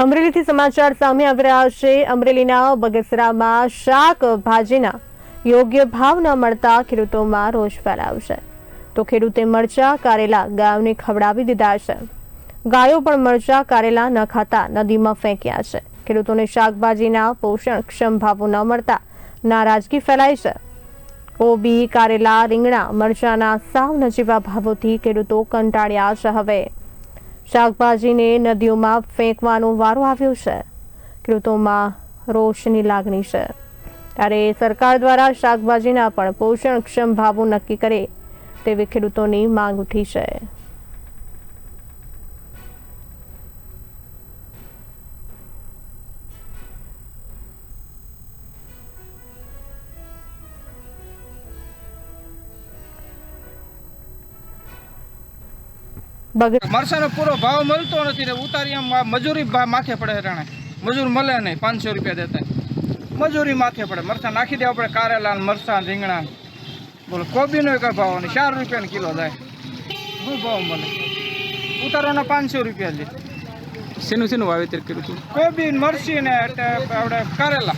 અમરેલીથી સમાચાર સામે આવી રહ્યા છે. અમરેલીના બગસરામાં શાકભાજીના યોગ્ય ભાવ ન મળતા ખેડૂતોમાં રોષ ફેલાયો તો ખેડૂતે મરચા, કારેલા ગાયોને ખવડાવી દીધા છે. ગાયો પણ મરચા, કારેલા ન ખાતા નદીમાં ફેંક્યા છે. ખેડૂતોને શાકભાજીના પોષણક્ષમ ભાવો ન મળતા નારાજગી ફેલાઈ છે. કોબી, કારેલા, રીંગણા મરચાના સાવ નજીવા ભાવોથી ખેડૂતો કંટાળ્યા છે હવે. શાકભાજીને નદીઓમાં ફેંકવાનો વારો આવ્યો છે. ખેડૂતોમાં રોષની લાગણી છે. ત્યારે સરકાર દ્વારા શાકભાજીના પણ પોષણક્ષમ ભાવો નક્કી કરે તેવી ખેડૂતોની માંગ ઉઠી છે. મરસાનો પૂરો ભાવ મળતો નથી ને ઉતારી મજૂરી માથે પડે હેરાણે. મજૂર મળે નહીં પાંચસો રૂપિયા દેતા. મજૂરી માથે પડે. મરસા નાખી દેવા પડે કારેલા ને મરસા રીંગણા. બોલો કોબીનો કઈ ભાવ નહીં ચાર રૂપિયાનો કિલો જાય. શું ભાવ મળે? ઉતારવાના પાંચસો રૂપિયા લે. શેનું શેનું વાવેતર કર્યું હતું? કોબી મરસી ને એટલે આપણે કારેલા.